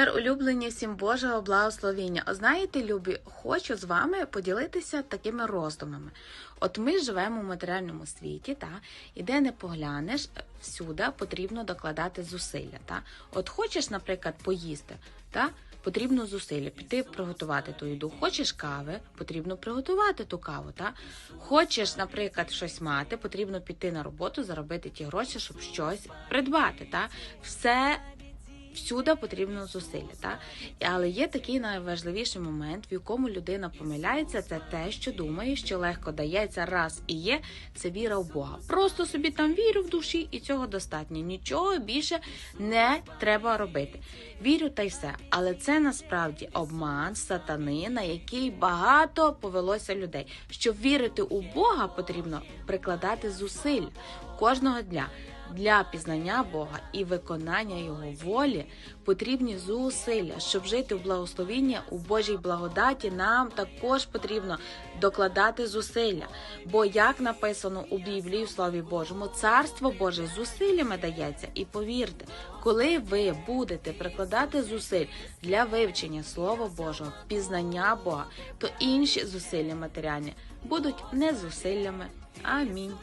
Мир улюблені всім Божого благословіння. О, знаєте, любі, хочу з вами поділитися такими роздумами. От ми живемо в матеріальному світі, та, і де не поглянеш, всюди потрібно докладати зусилля. Та. От хочеш, наприклад, поїсти, та, потрібно зусилля піти приготувати ту їду. Хочеш кави, потрібно приготувати ту каву. Та. Хочеш, наприклад, щось мати, потрібно піти на роботу, заробити ті гроші, щоб щось придбати. Та. Все всюди потрібно зусилля. Та? Але є такий найважливіший момент, в якому людина помиляється, це те, що думає, що легко дається раз і є, це віра в Бога. Просто собі там вірю в душі, і цього достатньо. Нічого більше не треба робити. Вірю та й все. Але це насправді обман сатани, на який багато повелося людей. Щоб вірити у Бога, потрібно прикладати зусиль кожного дня. Для пізнання Бога і виконання Його волі потрібні зусилля. Щоб жити в благословінні у Божій благодаті, нам також потрібно докладати зусилля. Бо, як написано у Біблії, в Слові Божому, царство Боже зусиллями дається. І повірте, коли ви будете прикладати зусиль для вивчення Слова Божого, пізнання Бога, то інші зусилля матеріальні будуть не зусиллями. Амінь.